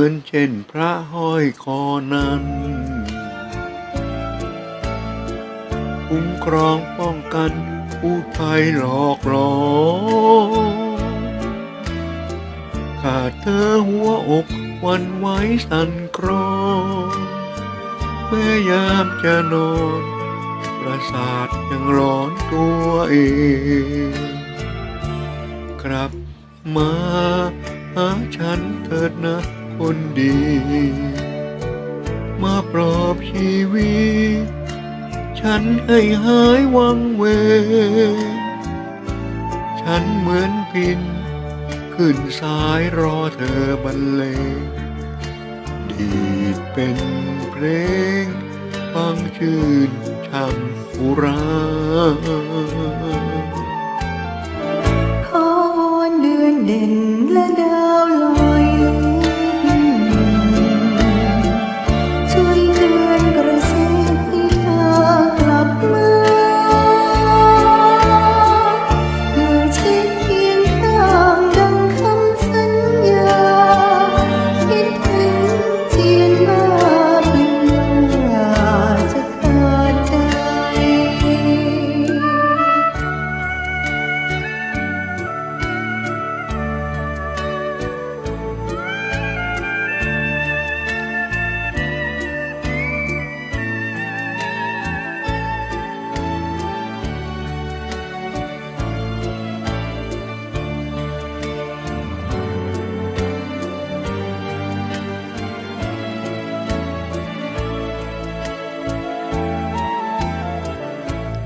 เหมือนเช่นพระห้อยคอนั้นคุ้มครองป้องกันผู้ภัยหลอกหลอนขาดเธอหัวอกวันไหวสั่นครอนเมื่อยามจะนอนประสาทยังร้อนตัวเอง กลับมาหาฉันเถิดนะ คนดี มาปลอบชีวิต ฉันให้หายวังเว ฉันเหมือนพิน ขึ้นสายรอเธอบรรเลงดีดเป็นเพลงฟังชื่นช่ำอุรา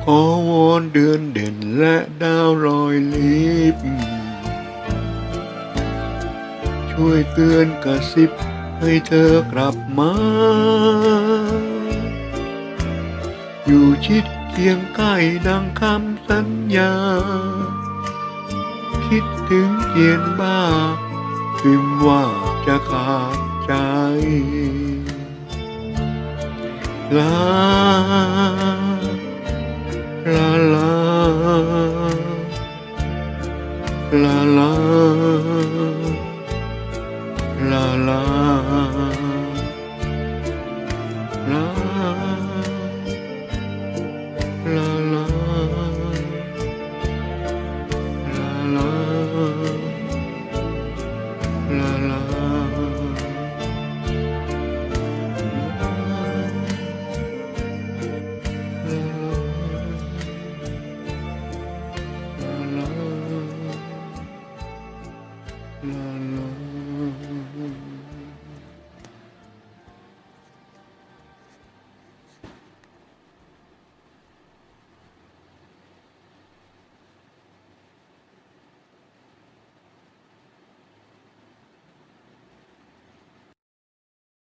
ขอวอนเดือนเด่นและดาวลอยลิบช่วยเตือนกระซิบให้เธอกลับมา อยู่ชิดเคียงใกล้ดังคำสัญญา คิดถึงเกียนบ้าพิมว่าจะขาดใจลา ลา Yeah.